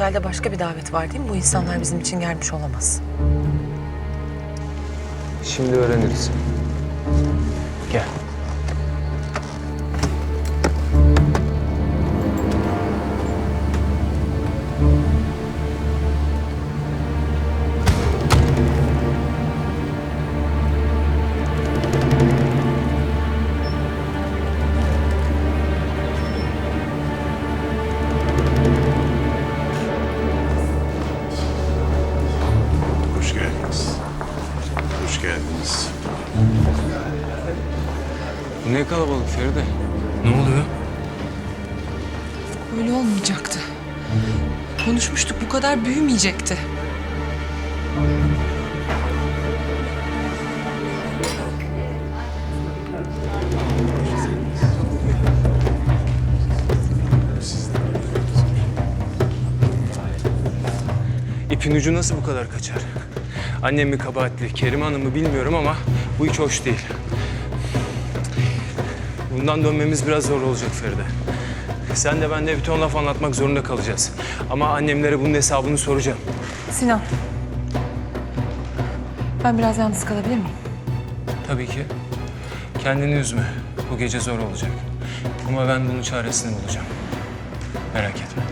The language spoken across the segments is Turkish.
otelde başka bir davet var değil mi? Bu insanlar bizim için gelmiş olamaz. Şimdi öğreniriz. Gel. Ne kalabalık Feride? Ne oluyor? Öyle olmayacaktı. Konuşmuştuk bu kadar büyümeyecekti. İpin ucu nasıl bu kadar kaçar? Annem mi kabahatli, Kerim Hanım mı bilmiyorum ama bu hiç hoş değil. Bundan dönmemiz biraz zor olacak Feride. Sen de ben de bir ton laf anlatmak zorunda kalacağız. Ama annemlere bunun hesabını soracağım. Sinan. Ben biraz yalnız kalabilir miyim? Tabii ki. Kendini üzme. Bu gece zor olacak. Ama ben bunun çaresini bulacağım. Merak etme.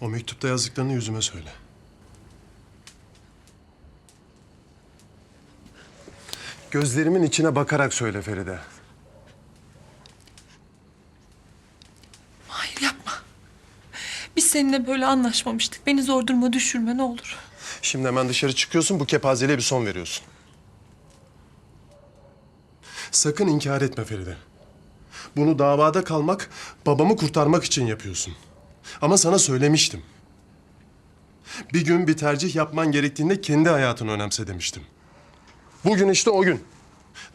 O mektupta yazdıklarını yüzüme söyle. Gözlerimin içine bakarak söyle Feride. Mahir yapma. Biz seninle böyle anlaşmamıştık. Beni zor duruma düşürme ne olur. Şimdi hemen dışarı çıkıyorsun, bu kepazeliğe bir son veriyorsun. Sakın inkar etme Feride. Bunu davada kalmak, babamı kurtarmak için yapıyorsun. Ama sana söylemiştim. Bir gün bir tercih yapman gerektiğinde kendi hayatını önemse demiştim. Bugün işte o gün.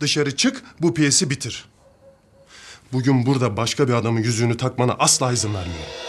Dışarı çık, bu piyesi bitir. Bugün burada başka bir adamın yüzüğünü takmana asla izin vermiyorum.